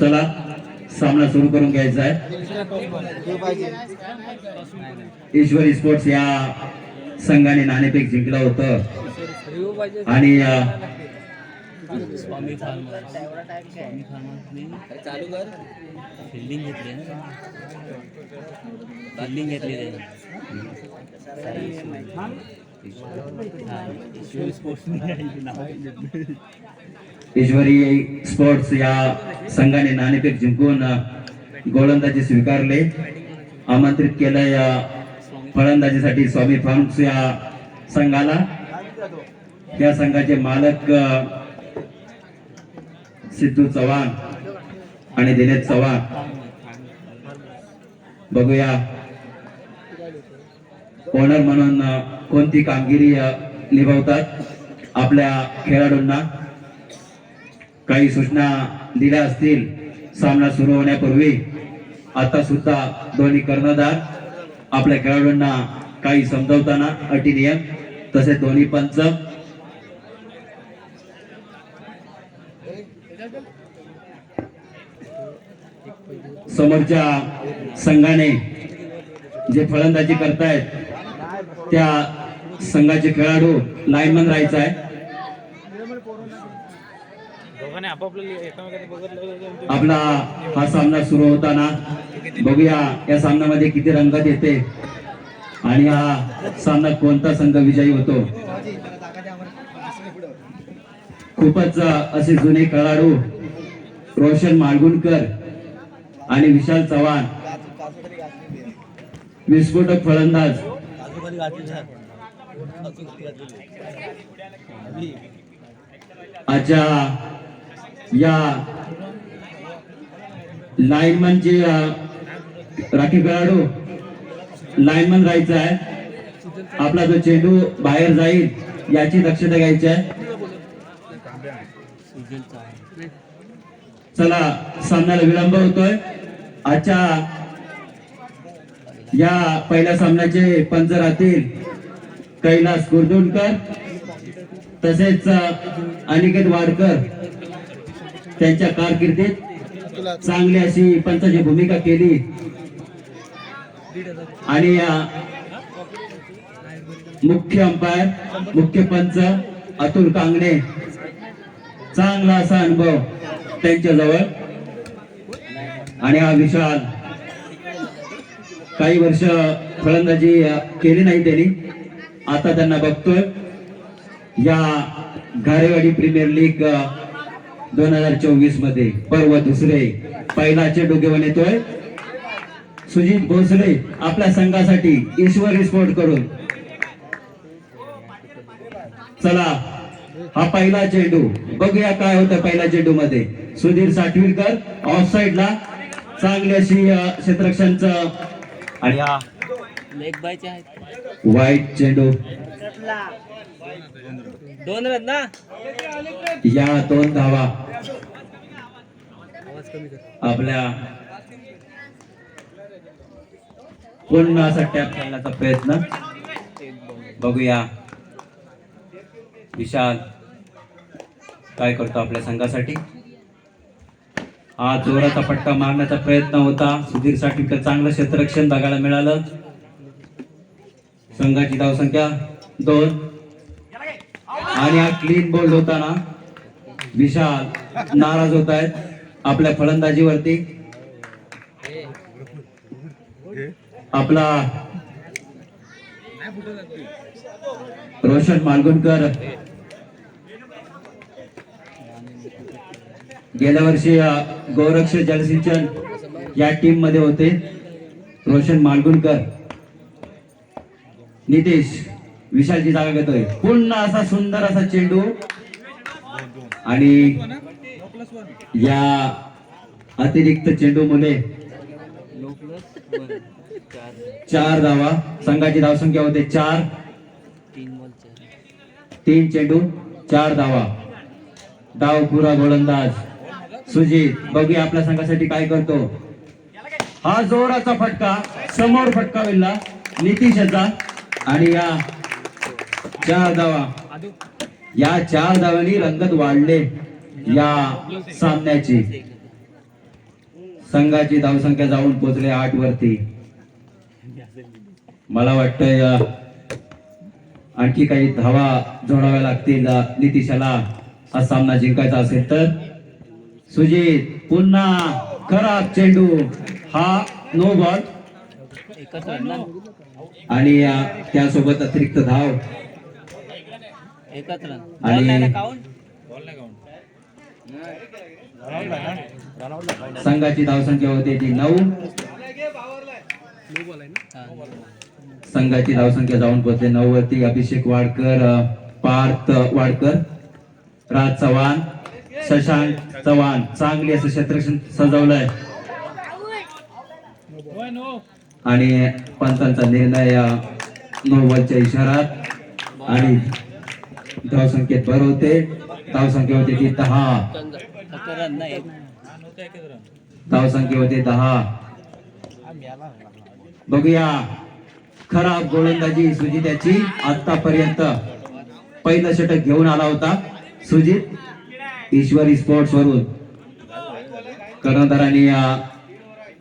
चला सामना सुरू करून घ्यायचा आहे. ईश्वरी स्पोर्ट्स या संघाने नाणेफेक जिंकलं होतं. आणि स्वामी फार्मा स्वामी फार्माने चालू कर. फिल्डिंग घेतली ना. फिल्डिंग घेतली ईश्वरी स्पोर्ट्स या संघाने नाणेफेक जिंकून गोलंदाजी स्वीकारले. आमंत्रित केलं या फलंदाजीसाठी स्वामी फार्म्स या संघाला. या संघाचे मालक सिद्धू चव्हाण आणि दिनेश चव्हाण. बघूया. ओनर म्हणून कोणती कामगिरी निभावतात आपल्या खेळाडूंना? काही सूचना दिल्या असतील सामना सुरू होण्यापूर्वी. आता सुद्धा दोन्ही कर्णधार आपल्या खेळाडूंना काही समजवताना अटी नियम तसेच दोन्ही पंच समोरच्या संघाने जे फलंदाजी करतायत त्या संघाचे खेळाडू लाईनमन राहायचा आहे. आपला हा सामना सुरू होताना बघूया या सामन्यामध्ये किती रंगत येते आणि हा सामना कोणता संघ विजयी होतो. खूपच असे जुने खेळाडू रोशन मालगुणकर आणि विशाल चव्हाण. विस्फोटक फलंदाज. आजच्या या लाईनमन जे राखी खेळाडू. लाईनमन राहायचा आहे. आपला जो चेंडू बाहेर जाईल याची दक्षता घ्यायची आहे. चला सामन्याला विलंब होतोय. आजच्या या पहिल्या सामन्याचे पंच राहतील कैलास कुर्दुणकर तसेच अनिकेत वाडकर त्यांच्या कारकिर्दीत चांगली अशी पंचाची भूमिका केली. आणि या मुख्य अंपायर मुख्य पंच अतुल कांगणे. चांगला असा अनुभव त्यांच्याजवळ. आणि हा विशाल काही वर्ष फलंदाजी केली नाही त्यांनी. आता त्यांना बघतोय. या घारेवाडी प्रीमियर लीग दोन हजार चोवीसमध्ये पर्व दुसरे पहिला चेंडू घेऊन येतोय. सुजित भोसले आपल्या संघासाठी ईश्वरी स्पोर्ट करून. चला हा पहिला चेंडू. बघूया काय होतं पहिल्या चेंडू मध्ये सुधीर साठवीरकर ऑफ साईडला चांगली अशी अ, क्षेत्ररक्षणचं. आणि हा. लेग बायचे आहेत. वाईट चेंडू दोन रन ना? या दोन धावा. आपल्या पुन्हा असा टॅप करण्याचा प्रयत्न. बघूया. विशाल काय करतो आपल्या संघासाठी? हा जोराचा पट्टा मारण्याचा प्रयत्न होता. सुधीरसाठी चांगलं क्षेत्ररक्षण बघायला मिळालं. संघाची धावसंख्या दोन. आणि हा क्लीन बोल्ड होताना विशाल नाराज होत आहेत आपल्या फलंदाजीवरती. आपला रोशन मालगुणकर गेल्या वर्षी गोरक्ष जलसिंचन या टीममध्ये होते. रोशन मालगुणकर नितेश विशालची जागा घेतोय. पुन्हा असा सुंदर असा चेंडू. आणि या अतिरिक्त चेंडू मुले चार धावा. संघाची धावसंख्या होते चार तीन चार. तीन चेंडू चार धावा. डाव पुरा गोलंदाज. सुजित बघूया आपल्या संघासाठी काय करतो. हा जोराचा फटका समोर फटका विल्ला नितीश याचा आणि या चार धावा या चार धावांनी रंगत वाढले या सामन्याची. संघाची धावसंख्या जाऊन पोचले आठ वरती. मला वाटतंय आणखी काही धावा जोडाव्या लागतील नितीशाला हा सामना जिंकायचा असेल तर. सुजित पुन्हा खराब चेंडू. हा नो बॉल एकच रन ना आणि त्यासोबत अतिरिक्त धाव. आणि- काउंट संघाची धावसंख्या होते ती नऊ. संघाची धावसंख्या जाऊन पोहोचले नऊ वरती अभिषेक वाडकर पार्थ वाडकर राज चव्हाण. शशांक चव्हाण चांगली असं क्षेत्रक्षण सजवलंय. आणि पंतांचा निर्णय अ, इशारात. आणि धावसंख्येत भर होते. धावसंख्या होते ती दहा. धावसंख्या होते दहा. बघूया. खराब गोलंदाजी सुजित्याची आतापर्यंत पहिलं षटक घेऊन आला होता सुजित. ईश्वरी स्पोर्ट्स वरून. कर्णधारांनी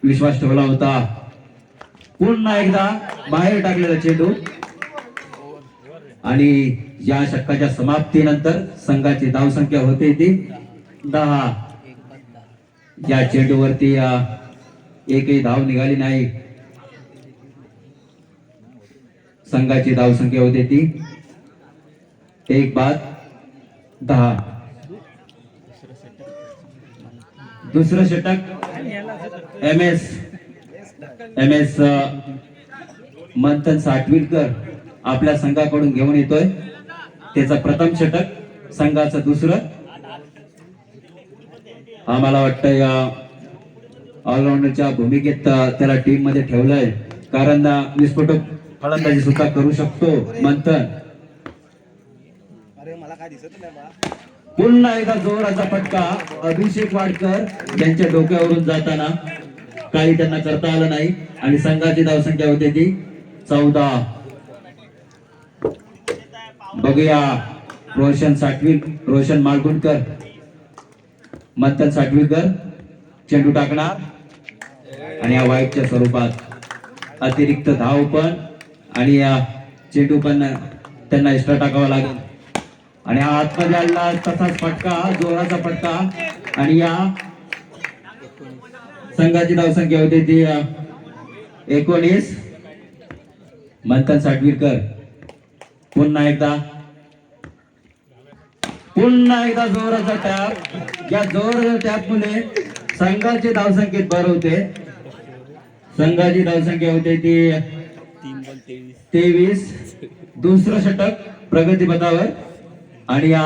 विश्वास ठेवला होता. पुन्हा एकदा बाहेर टाकलेला चेंडू. आणि या षटकाच्या समाप्तीनंतर संघाची धावसंख्या होते ती दहा. या चेंडूवरती एकही धाव निघाली नाही. संघाची धावसंख्या होते ती. एक बाद दहा. दुसरं षटक? M S. M S Manthan Sathavilkar आपल्या संघाकडून घेऊन येतोय. त्याचा प्रथम षटक संघाचं दुसरं. आम्हाला वाटतं या ऑलराऊंडरच्या भूमिकेत त्याला टीममध्ये ठेवलंय. कारण विस्फोटक फलंदाजी सुद्धा करू शकतो मंथन. पुन्हा एका जोराचा फटका. अभिषेक वाडकर यांच्या डोक्यावरून जाताना काही त्यांना करता आलं नाही. आणि संघाची धावसंख्या होते ती चौदा. बघूया. रोशन साठवी रोशन मालगुणकर मंथन साठवीकर. चेंडू टाकणार. आणि या वाईटच्या स्वरूपात अतिरिक्त धाव पण. आणि या चेंडू पण त्यांना एक्स्ट्रा टाकावा लागेल. आणि हा आतमध्ये तसाच फटका जोराचा फटका. आणि या संघाची धावसंख्या होती ती एकोणीस. मंथन साठवीरकर पुन्हा एकदा. पुन्हा एकदा जोराचा टॅप या जोराच्या टॅप मुळे संघाची धावसंख्येत भर होते. संघाची धावसंख्या होते ती तेवीस तेवीस. दुसरं षटक प्रगतीपथावर. आणि या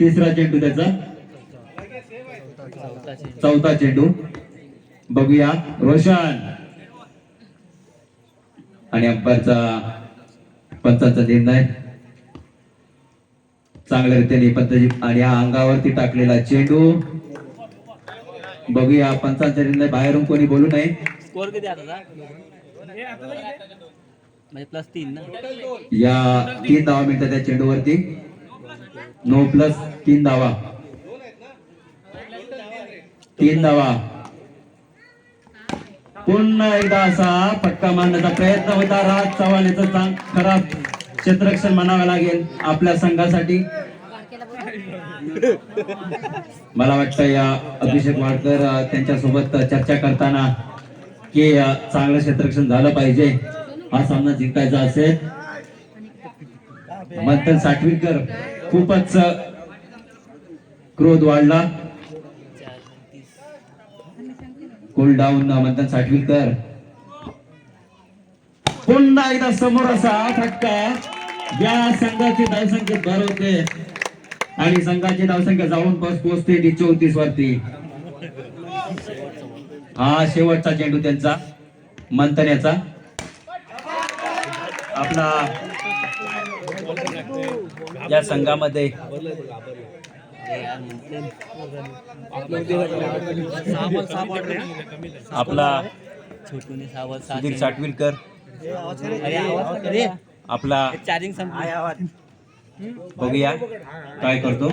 तिसरा चेंडू त्याचा? चौथा चेंडू. बघूया. रोशन. आणि अंपायरचा पंचांचा निर्णय. चांगल्या रीतीने पंतजी आणि या अंगावरती टाकलेला चेंडू. बघूया पंचांचा निर्णय. बाहेरून कोणी बोलू नये. स्कोर किती आता? जा? म्हणजे प्लस तीन ना? या तीन धावा मिळतात त्या चेंडूवरती. नो प्लस तीन धावा. तीन धावा. पुन्हा एकदा असा फटका मारण्याचा प्रयत्न होता. राज चव्हाण याचा खराब क्षेत्ररक्षण म्हणावं लागेल आपल्या संघासाठी. मला वाटतं या अभिषेक वाडकर त्यांच्या त्यांच्यासोबत चर्चा करताना की चांगलं क्षेत्ररक्षण झालं पाहिजे. हा सामना जिंकायचा असेल. मंथन साठवीकर खूपच क्रोध वाढला. कोल डाऊन मंथन साठवीकर पुन्हा एकदा समोर असा फटका या संघाची धावसंख्या भरवते. आणि संघाची धावसंख्या जाऊन पोहोचते ती चौतीस वरती. हा शेवटचा चेंडू त्यांचा मंथन याचा आपला या संघामध्ये. आपला सुधीर. साटविलकर आपला चार्जिंग बघूया काय करतो.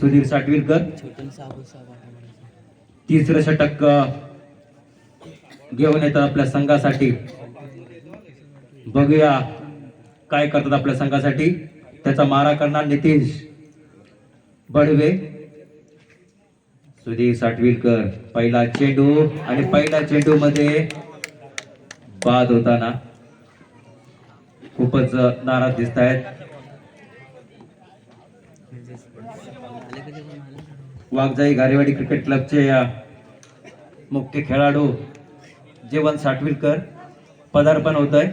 सुधीर साटविलकर तिसरं षटक घेऊन येतात आपल्या संघासाठी. बघूया काय करतात आपल्या संघासाठी. त्याचा मारा करणार नितीश बडवे. सुधीर साठवीलकर पहिला चेंडू आणि पहिल्या चेंडू मध्ये बाद होताना खूपच नाराज दिसत आहेत वाघजाई गारेवाडी क्रिकेट क्लबचे या मुख्य खेळाडू जीवन साटविलकर पदार्पण होत आहे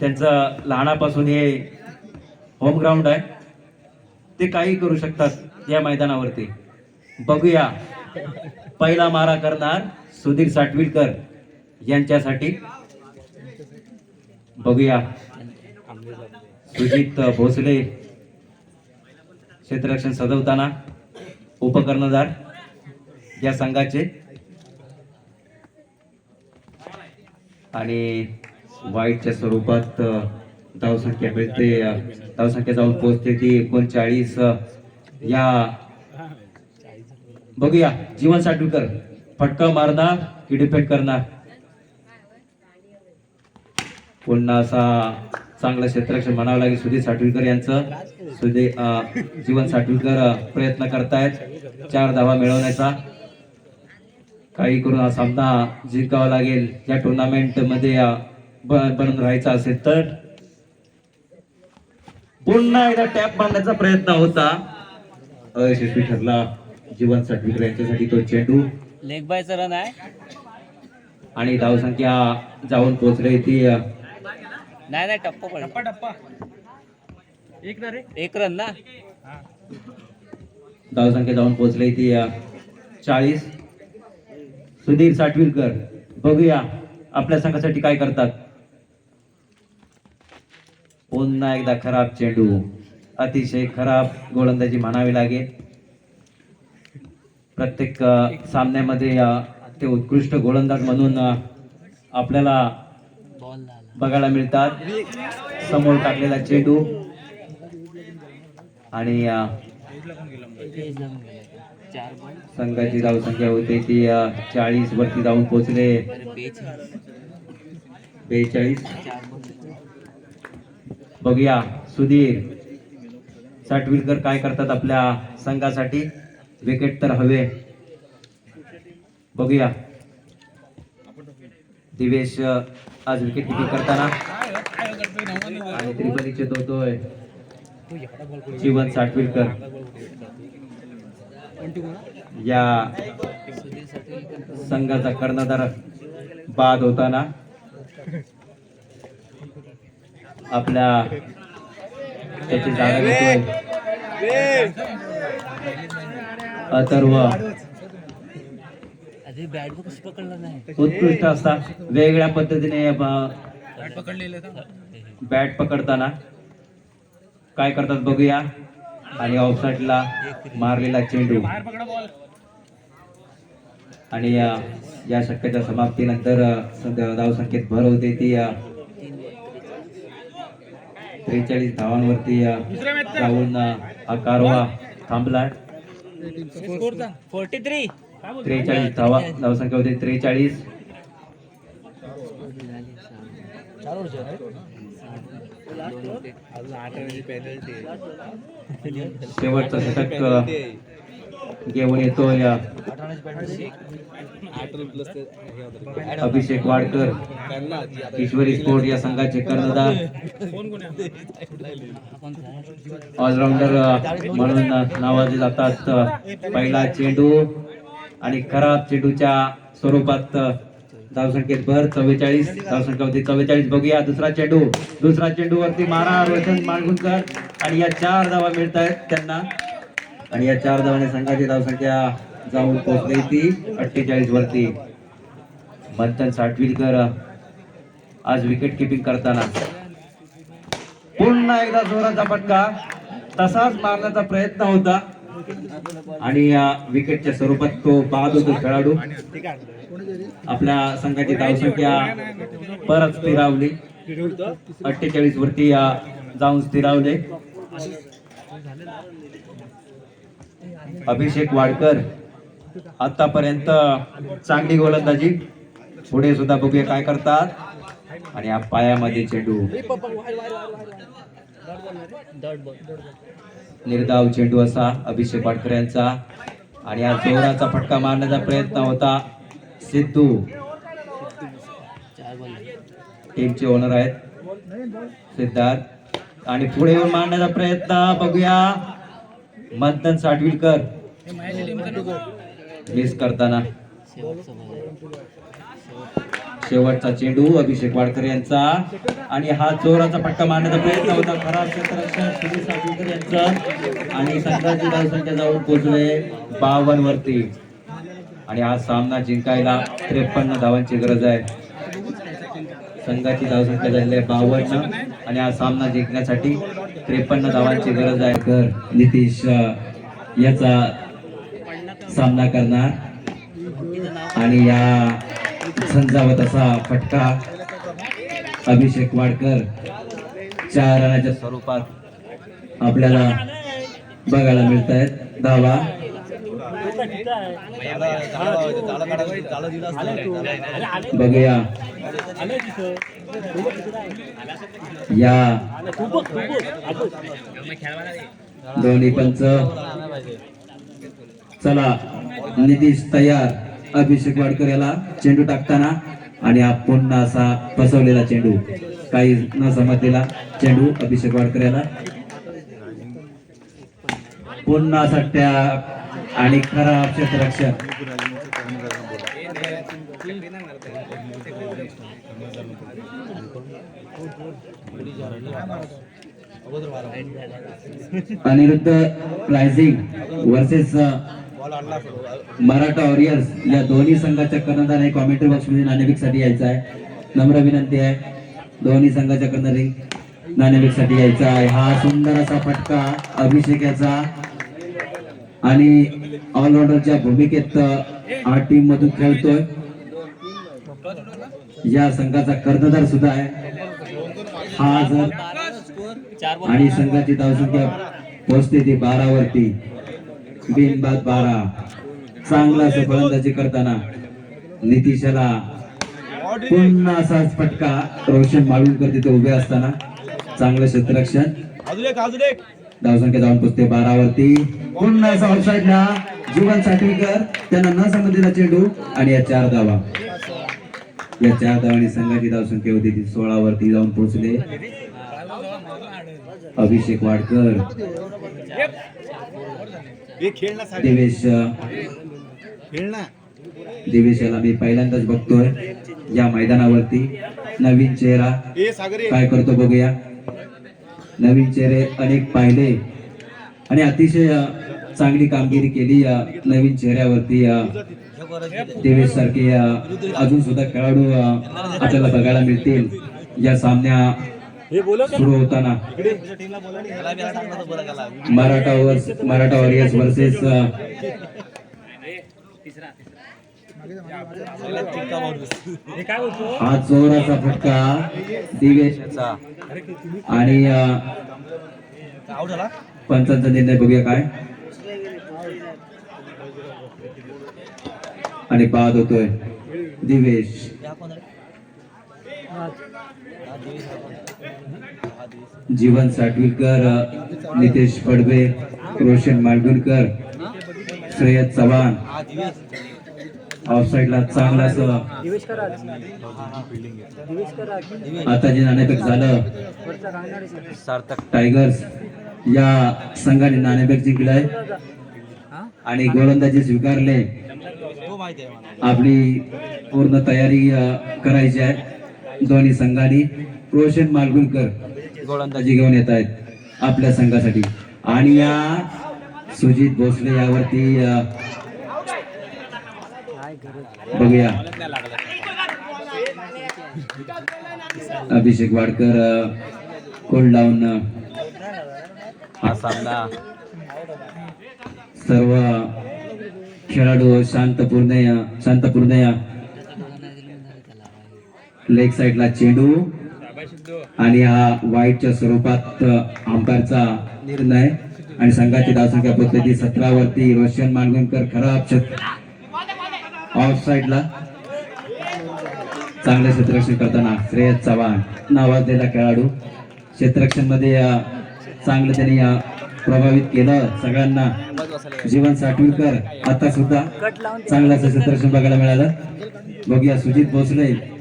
त्यांचं लहानापासून हे होम ग्राउंड आहे. ते काही करू शकतात या मैदानावरती. बघूया. पहिला मारा करणार सुधीर साटविलकर यांच्यासाठी. बघूया. सुजित भोसले क्षेत्ररक्षण सजवताना उपकर्णधार या संघाचे. आणि वाईटच्या स्वरूपात धावसंख्या मिळते. धावसंख्या जाऊन पोहोचते ती एकोणचाळीस या. बघूया जीवन साठवीकर फटका मारणार की डिफेक्ट करणार? पुन्हा असा चांगलं क्षेत्ररक्षण म्हणावं लागेल सुधीर साठवीकर यांचं. सुधीर जीवन साठवीकर प्रयत्न करतायत. चार धावा मिळवण्याचा. काही करून हा सामना जिंकावा लागेल. या टुर्नामेंटमध्ये अ, ब- बनून राहायचा असेल तर? पुन्हा एकदा टॅप मारण्याचा प्रयत्न होता. अयशस्वी ठरला. जीवन साटविलकर यांच्यासाठी तो चेंडू. लेग बायचा रन आहे आणि धावसंख्या जाऊन पोहोचली ती. नाही नाही टप्पा पड टप्पा एक ना रे. एक रन ना? धावसंख्या जाऊन पोहोचली ती चाळीस. सुधीर साठवीलकर बघूया आपल्या संघासाठी काय करतात. पुन्हा एकदा खराब चेंडू अतिशय खराब गोलंदाजी म्हणावी लागेल. प्रत्येक सामन्यामध्ये ते उत्कृष्ट गोलंदाज म्हणून आपल्याला बघायला मिळतात. समोर टाकलेला चेंडू. आणि संघाची धावसंख्या होते ती चाळीस वरती जाऊन पोहोचले. बेचाळीस. बघूया सुधीर साटविलकर काय करतात आपल्या संघासाठी? विकेट तर हवे. बघूया. दिवेश आज विकेट किपिंग करताना. आणि त्रिपलीचे दोतोय जीवन साटविलकर या संघाचा कर्णधार बाद होताना आपल्या त्याची जागा घेतोय अथर्व उत्कृष्ट असा वेगळ्या पद्धतीने बॅट पकडताना. काय करतात बघूया. आणि ऑफसाईडला मारलेला चेंडू. आणि या शक्यता समाप्तीनंतर सध्या धावसंख्येत भर होते ती त्रेचाळीस धावांवरती अ, जाऊन हा कारवा थांबला. त्रेचाळीस धावा धावसंख्या होती त्रेचाळीस. शेवटचा षटक घेऊन येतोय या अभिषेक वाडकर ईश्वरी स्पोर्ट या संघाचे कर्णधार ऑलराऊंडर म्हणून नावाजे जातात पहिला चेंडू आणि खराब चेंडूच्या स्वरूपात धावसंख्येत भर चव्वेचाळीस धावसंख्या चव्वेचाळीस. बघूया दुसरा चेंडू. दुसरा चेंडू वरती मारा रोशन माळगुंकर आणि या चार धावा मिळत आहेत त्यांना. आणि या चार धावाने संघाची धावसंख्या जाऊन पोहोचली ती अठ्ठेचाळीस वरती. मंथन साठविलकर आज विकेट किपिंग करताना. पुन्हा एकदा जोराचा फटका. तसाच मारण्याचा प्रयत्न होता. आणि या विकेटच्या स्वरूपात तो बाद होतो खेळाडू. आपल्या संघाची धावसंख्या परत स्थिरावली. अठ्ठेचाळीस वरती या जाऊन स्थिरावले. अभिषेक वाडकर आतापर्यंत चांगली गोलंदाजी. पुढे सुद्धा बघूया काय करतात. आणि या पायामध्ये चेंडू. निर्धाव चेंडू असा अभिषेक वाडकर यांचा. आणि या जोराचा फटका मारण्याचा प्रयत्न होता सिद्धू. टीमचे ओनर आहेत सिद्धार्थ. आणि पुढे येऊन मारण्याचा प्रयत्न बघूया. मंथन साठवीलकर. मिस करताना. शेवटचा चेंडू अभिषेक वाडकर यांचा. आणि हा जोराचा पट्टा मारण्याचा प्रयत्न होता. खराब क्षेत्ररक्षण यांचा. आणि संघाची धावसंख्या जाऊन पोहोचले बावन वरती. आणि हा सामना जिंकायला त्रेपन्न धावांची गरज आहे. संघाची धावसंख्या झालेली आहे बावन्न. आणि हा सामना जिंकण्यासाठी त्रेपन्न धावांची गरज आहे. तर नितीश याचा सामना करणार. आणि या झंझावत असा फटका. अभिषेक वाडकर चार रनाच्या स्वरूपात आपल्याला बघायला मिळत आहेत धावा. बघूया. या. दोन्ही पंच. चला नितीश तयार. अभिषेक वाडकर याला चेंडू टाकताना आणि हा पुन्हा असा फसवलेला चेंडू. काही न समजलेला चेंडू अभिषेक वाडकर याला. पुन्हा असा टॅप आणि खराब क्षेत्ररक्षण अनिरुद्ध प्रायझिंग वर्सेस मराठा वॉरियर्स या दोन्ही संघाच्या कर्णधार कॉमेंट्री बॉक्समध्ये नाणेफेक यायचा आहे. नम्र विनंती आहे. दोन्ही संघाच्या कर्णधारी नाणेपीकसाठी यायचा आहे. हा सुंदर असा फटका अभिषेकाचा आणि ऑलराऊंडरच्या भूमिकेत हा टीम मधून खेळतोय. या संघाचा कर्णधार सुद्धा आहे. हा जर आणि संघाची धावसंख्या पोहोचते ती बारा वरती बिनबाद बारा. चांगला असं फलंदाजी करताना नितीशाला पुन्हा असाच फटका रोशन माळुंकर तिथे उभे असताना. चांगलं क्षेत्ररक्षण. धावसंख्या जाऊन पोचते बारावरती. पुन्हा असा ऑफसाईडला जीवन साठवीकर. त्यांना न समजलेला चेंडू आणि या चार धावा. या चार धावाने संघाची धावसंख्या होती ती सोळा वरती जाऊन पोहोचले अभिषेक वाडकर. देवेश देवेश याला मी पहिल्यांदाच बघतोय. या मैदानावरती नवीन चेहरा. काय करतो बघूया. नवीन चेहरे अनेक पाहिले. आणि अतिशय चांगली कामगिरी केली या नवीन चेहऱ्यावरती देवेश सारखे अजून सुद्धा खेळाडू आपल्याला बघायला मिळतील. या सामन्या सुरू होताना. Maratha versus Maratha warriors versus हा जोराचा फटका. दिवेश याचा आणि पंचांचा निर्णय बघूया काय. आणि बाद होतोय दिवेश. जीवन साठवीकर नितेश पडबे रोशन मालगुणकर श्रेयस चव्हाण. ऑफसाईडला चांगला असं. आता जे नाणेफेक झालं. टायगर्स या संघाने नाणेफेक जिंकलाय. आणि गोलंदाजी स्वीकारले. आपली पूर्ण तयारी करायची आहे. दोन्ही संघांनी. रोशन मालगुणकर गोलंदाजी घेऊन येत आहेत आपल्या संघासाठी. आणि या सुजित भोसले यावरती बघूया. अभिषेक वाडकर कोल्ड लावून अ, हा सामना. सर्व खेळाडू शांतपूर्ण शांतपूर्ण लेग साइडला चेंडू. आणि हा वाईटच्या स्वरूपात अंपायरचा निर्णय आणि संघाची धावसंख्या पद्धती सतरा वरती रोशन मालवणकर खराब ऑफ साइडला चांगले क्षेत्ररक्षण करताना श्रेयस चव्हाण. नावाजलेला खेळाडू. क्षेत्ररक्षणमध्ये चांगलं त्यांनी प्रभावित केलं. सगळ्यांना जीवन साठवीकर आता सुद्धा चांगलं क्षेत्ररक्षण बघायला मिळालं. बघूया सुजित भोसले.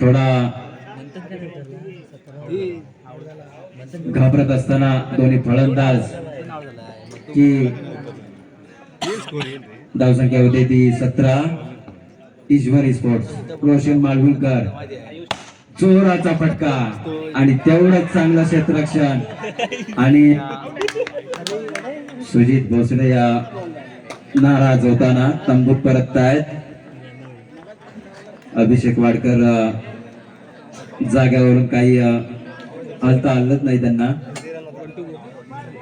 थोडा घाबरत असताना दोन्ही फलंदाज की धावसंख्या होते ती सतरा. ईश्वरी स्पोर्ट्स रोशन मालवणकर चोराचा फटका आणि तेवढंच चांगलं क्षेत्ररक्षण. आणि सुजित भोसले या नाराज होताना तंबूत परततायत. अभिषेक वाडकर जाग्यावरून काही हलता हलत नाही त्यांना.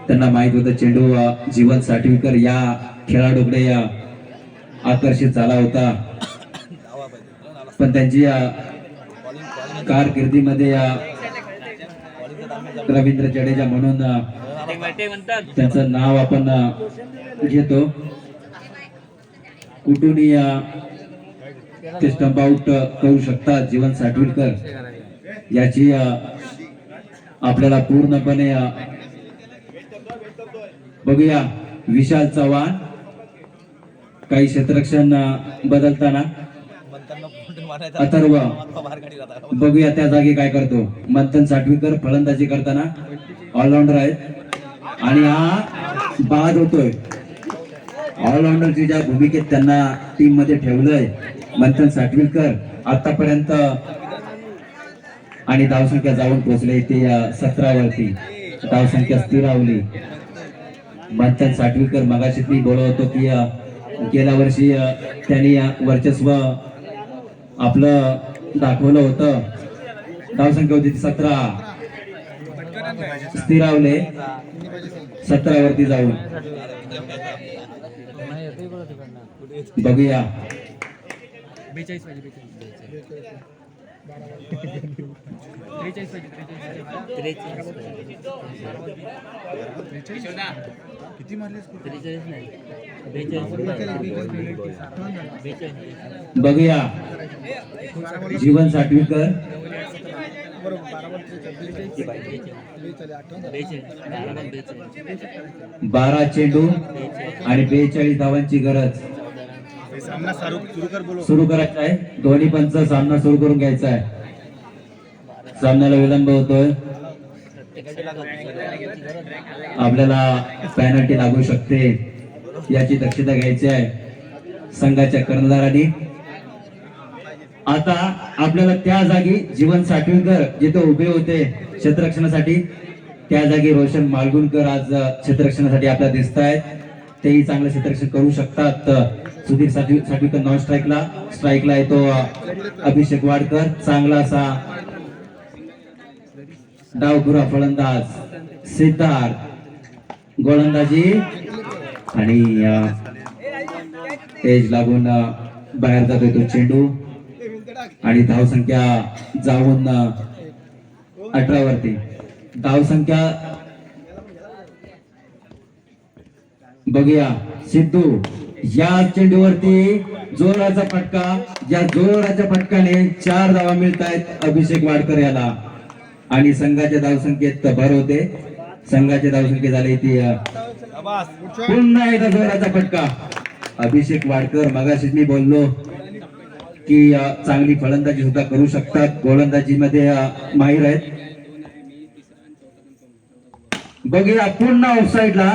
त्यांना माहीत होतं चेंडू जीवन साठवीकर या खेळाडूकडे आकर्षित झाला होता. पण त्यांची कारकिर्दीमध्ये रवींद्र जडेजा म्हणून त्यांचं नाव आपण घेतो. कुठून ते स्टंप आउट करू शकतात जीवन साठवीकर याची uh, आपल्याला पूर्णपणे uh, बघूया विशाल चव्हाण काही क्षेत्रक्षण uh, बदलताना. अथर्व बघूया त्या जागी काय करतो. मंथन साठवीकर फलंदाजी करताना. ऑलराऊंडर आहेत. आणि हा बाद होतोय. ऑलराऊंडरची ज्या भूमिकेत त्यांना टीममध्ये ठेवलंय मंथन साठवीकर आतापर्यंत आणि धावसंख्या जाऊन पोहोचले ते या सत्रावरती. धावसंख्या स्थिरावली मंथन साठवीकर मगाशी मी बोलत होतो की गेल्या वर्षी त्यांनी वर्चस्व आपलं दाखवलं होतं. धावसंख्या होती सतरा. स्थिरावले सतरावरती जाऊन. बघूया. बेचाळीस पाहिजे बेचाळीस. किती मारले त्रेचाळीस नाही. बेचाळीस बघूया जीवन साठवीकर. बारा चेंडू आणि बेचाळीस धावांची गरज. सामना सुरू करायचा आहे. दोन्ही पंचा सामना सुरू करून घ्यायचा आहे. सामन्याला विलंब होतोय. आपल्याला पॅनल्टी लागू शकते. याची दक्षता घ्यायची आहे. संघाच्या कर्णधारांनी. आता आपल्याला त्या जागी जीवन साठवीकर जिथे उभे होते क्षेत्ररक्षणासाठी त्या जागी रोशन मालगुणकर आज क्षेत्ररक्षणासाठी आपल्याला दिसत आहेत तेही चांगलं क्षेत्ररक्षण करू शकतात. सुधीरसाठी साठवीकर नॉन स्ट्राईकला. स्ट्राईकला येतो अभिषेक वाडकर. चांगला असा डावखुरा फलंदाज सिद्धार्थ गोलंदाजी. आणि एज लागून बाहेर जातोय तो चेंडू. आणि धावसंख्या जाऊन अठरा वरती धावसंख्या बघूया. सिद्धू या चेंडूवरती जोराचा फटका. या जोराच्या फटकाने चार धावा मिळत आहेत अभिषेक वाडकर याला. आणि संघाच्या धावसंख्येत भर होते. संघाच्या धावसंख्येत झाले ती पुन्हा एकदा जोराचा फटका. अभिषेक वाडकर मगाशीच मी बोललो की चांगली फलंदाजी सुद्धा करू शकतात. गोलंदाजी मध्ये माहीर आहेत. बघूया पुन्हा ऑफसाईडला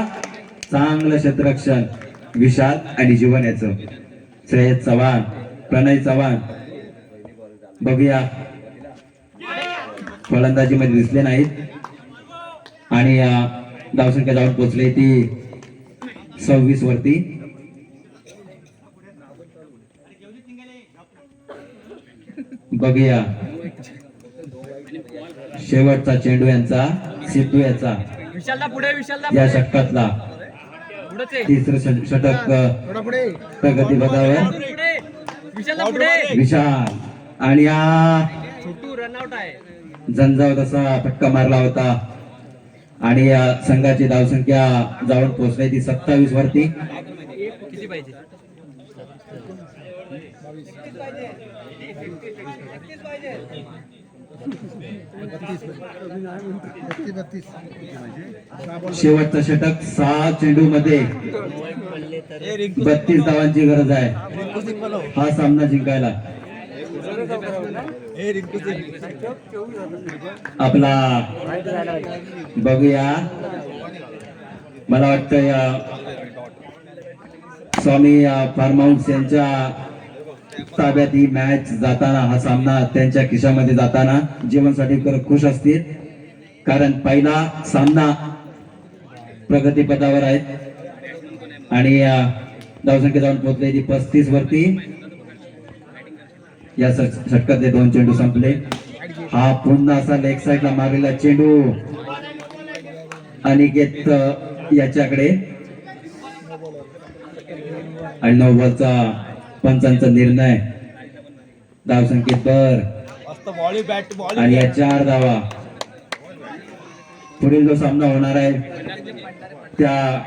चांगलं क्षेत्ररक्षण विशाल आणि जीवन याचं श्रेयस चव्हाण प्रणय चव्हाण. बघूया. फलंदाजी मध्ये दिसले नाहीत. आणि धावसंख्या जाऊन पोहोचले ती सव्वीस वरती. बघूया. शेवटचा चेंडू यांचा सिद्धू याचा. या षटकातला. तिसरं षट- षटक प्रगती पदावर. विशाल. आणि हा छोटू रनआउट आहे. झंझावत असा फटका मारला होता. आणि या संघाची धावसंख्या जाऊन पोहोचली ती सत्तावीस वरती. किती पाहिजे? बत्तीस बत्तीस. शेवटचं षटक सहा चेंडू मध्ये बत्तीस धावांची गरज आहे. हा सामना जिंकायला. आपला बघूया. मला वाटतं या स्वामी फार्म हाऊस यांच्या ताब्यात ही मॅच जाताना हा सामना त्यांच्या खिशामध्ये जाताना जीवनसाठी खुश असतील. कारण पहिला सामना प्रगतीपथावर आहेत. आणि धावसंख्या जाऊन पोहोचले ती पस्तीस वरती. या षट- षटकातले दोन चेंडू संपले. हा पुन्हा असा लेग साईडला मारलेला चेंडू. अनिकेत याच्याकडे. आणि नव्वदचा पंचांचा निर्णय. धावसंख्येत बर आणि या चार धावा. पुढील जो सामना होणार आहे त्या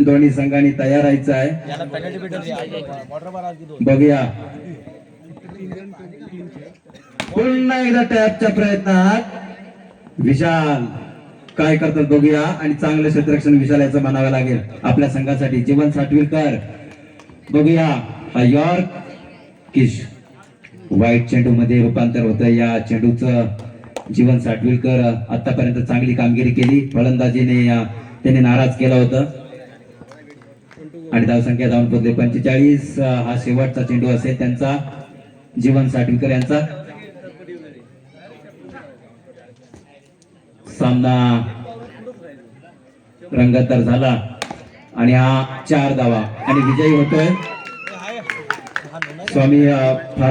दोन्ही संघांनी तयार राहायचं आहे. बघूया. पुन्हा एकदा टॅपच्या प्रयत्नात. विशाल काय करतात बघूया. आणि चांगलं क्षेत्ररक्षण विशाल याचं म्हणावं लागेल. आपल्या संघासाठी. जीवन साठवीलकर. बघूया. हा यॉर्क किश. वाईट चेंडू मध्ये रूपांतर होतं या चेंडूचं. जीवन साठवीकर आतापर्यंत चांगली कामगिरी केली. फलंदाजीने त्यांनी नाराज केला होता. आणि धावसंख्या धावून पोहोचले. पंचेचाळीस हा शेवटचा चेंडू असेल त्यांचा. जीवन साठवीकर यांचा. सामना रंगतदार झाला. आणि हा चार धावा. आणि विजयी होतोय. स्वामी फार